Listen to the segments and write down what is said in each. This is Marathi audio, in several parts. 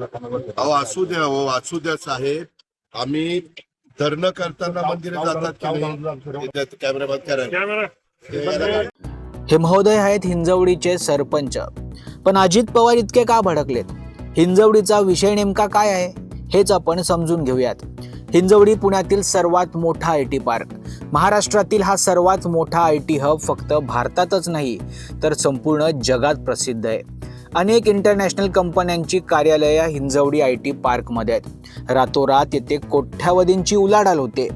अहो असू द्या हो असू द्या साहेब. आम्ही धरणं करताना मंदिरात जातात की नाही? करा. हे महोदय आहेत हिंजवडीचे सरपंच. पण अजित पवार इतके का भडकलेत? हिंजवडीचा विषय नेमका काय आहे हेच आपण समजून घेऊयात. हिंजवडी पुण्यातील सर्वात मोठा आय टी पार्क. महाराष्ट्रातील हा सर्वात मोठा आय टी हब फक्त भारतातच नाही तर संपूर्ण जगात प्रसिद्ध आहे. अनेक इंटरनॅशनल कंपन्यांची कार्यालय हिंजवडी आय टी पार्कमध्ये आहेत. रातोरात येथे कोट्यावधींची उलाढाल होते.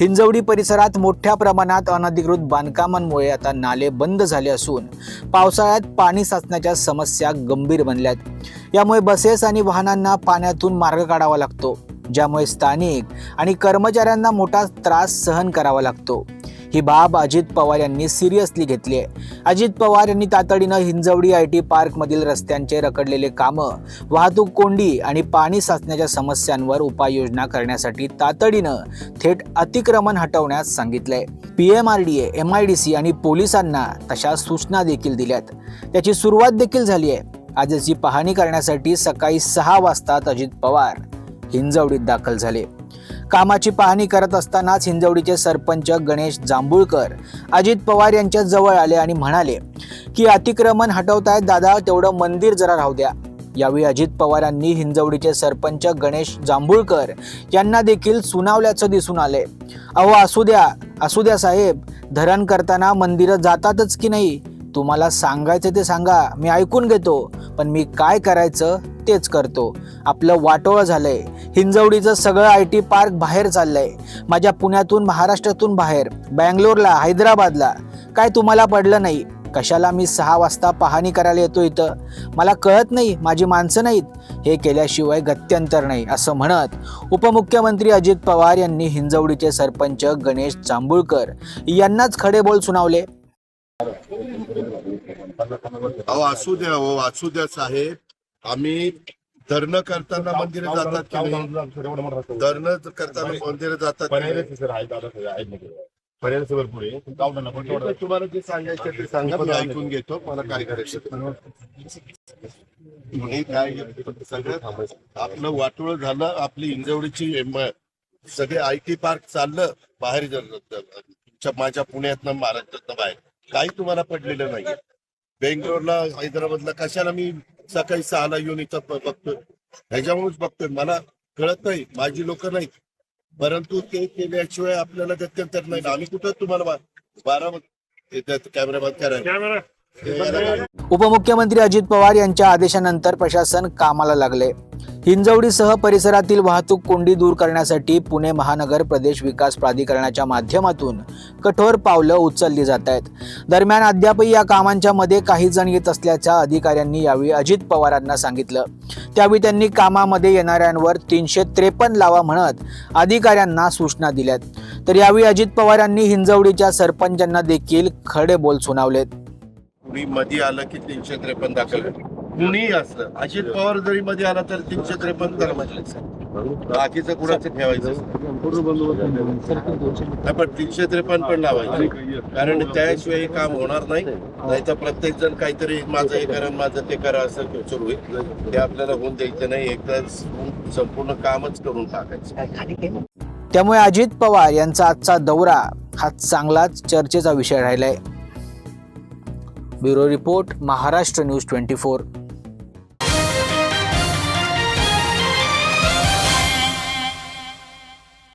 हिंजवडी परिसरात मोठ्या प्रमाणात अनधिकृत बांधकामांमुळे आता नाले बंद झाले असून पावसाळ्यात पाणी साचण्याच्या समस्या गंभीर बनल्यात यामुळे बसेस आणि वाहनांना पाण्यातून मार्ग काढावा लागतो ज्यामुळे स्थानिक आणि कर्मचाऱ्यांना मोठा त्रास सहन करावा लागतो. ही बाब अजित पवार यांनी सिरियसली घेतली आहे. अजित पवार यांनी तातडीनं हिंजवडी आय टी पार्कमधील रस्त्यांचे रखडलेले कामं वाहतूक कोंडी आणि पाणी साचण्याच्या समस्यांवर उपाययोजना करण्यासाठी तातडीनं थेट अतिक्रमण हटवण्यास सांगितलंय. P M R D A M I D C आणि पोलिसांना तशा सूचना देखील दिल्यात. त्याची सुरुवात देखील झाली आहे. आजची पाहणी करण्यासाठी सकाळी सहा वाजता अजित पवार हिंजवडीत दाखल झाले. कामाची पाहणी करत असतानाच हिंजवडीचे सरपंच गणेश जांभूळकर अजित पवार यांच्या जवळ आले आणि म्हणाले की अतिक्रमण हटवतायत दादा तेवढं मंदिर जरा राहू द्या. यावेळी अजित पवारांनी हिंजवडीचे सरपंच गणेश जांभूळकर यांना देखील सुनावल्याचं दिसून आले अहो असू द्या असू द्या साहेब धरण करताना मंदिरं जातातच की नाही? तुम्हाला सांगायचं ते सांगा मी ऐकून घेतो पण मी काय करायचं तेच करतो. आपलं वाटोळं झालंय. हिंजवडीचं सगळं आय टी पार्क बाहेर चाललंय. माझ्या पुण्यातून महाराष्ट्रातून बाहेर बँगलोरला हैदराबादला. काय तुम्हाला पडलं नाही? कशाला मी सहा वाजता पाहणी करायला येतो इथं? मला कळत नाही माझी माणसं नाहीत. हे केल्याशिवाय गत्यंतर नाही असं म्हणत उपमुख्यमंत्री अजित पवार यांनी हिंजवडीचे सरपंच गणेश जांभूळकर यांनाच खडे बोल सुनावले असू द्या हो असू द्या साहेब. आम्ही धरणं करताना मंदिरात जातात की नाही? धरणं करताना मंदिरात जातात की नाही? भरपूर आहे. पण तुम्हाला जे सांगायचं ते सांगा मी ऐकून घेतो मला काय करायचं ते. काय सगळं आपलं वाटोळ झालं आपली इंजवडीची एम- सगळे आय टी पार्क चाललं बाहेर तुमच्या माझ्या पुण्यातनं महाराष्ट्रातनं बाहेर. काही तुम्हाला पडलेलं नाही बेंगलोरला हैदराबादला कशाला मी सकाळी सहाला येऊन इथं बघतोय. ह्याच्यामुळेच बघतोय. मला कळत नाही. माझी लोक नाहीत. परंतु ते केल्याशिवाय आपल्याला गत्यंतर नाही. आम्ही कुठं तुम्हाला बारा कॅमेरा करायला? उपमुख्यमंत्री अजित पवार यांच्या आदेशानंतर प्रशासन कामाला लागले. हिंजवडीसह परिसरातील वाहतूक कोंडी दूर करण्यासाठी पुणे महानगर प्रदेश विकास प्राधिकरणाच्या माध्यमातून कठोर पावलं उचलली जात आहेत. दरम्यान अद्यापही या कामांच्या मध्ये काही जण येत असल्याच्या अधिकाऱ्यांनी यावेळी अजित पवारांना सांगितलं. त्यावेळी त्यांनी कामामध्ये येणाऱ्यांवर तीनशे त्रेपन्न लावा म्हणत अधिकाऱ्यांना सूचना दिल्यात. तर यावेळी अजित पवारांनी हिंजवडीच्या सरपंचांना देखील खडे बोल सुनावलेत. कुणी मध्ये आलं की तीनशे त्रेपन्न दाखल कुणीही असलं अजित पवार जरी मध्ये आला तर तीनशे त्रेपन्न तर बाकीचं कुणाचं ठेवायचं? पण तीनशे त्रेपन्न पण लावायचं. कारण त्याशिवाय हे काम होणार नाही. नाहीतर प्रत्येक जण काहीतरी माझं हे करा माझं ते करा असं सुरू होईल. ते आपल्याला होऊन द्यायचं नाही. एकदा संपूर्ण कामच करून टाकायचं. त्यामुळे अजित पवार यांचा आजचा दौरा हा चांगलाच चर्चेचा विषय राहिलाय. bureau report Maharashtra news twenty four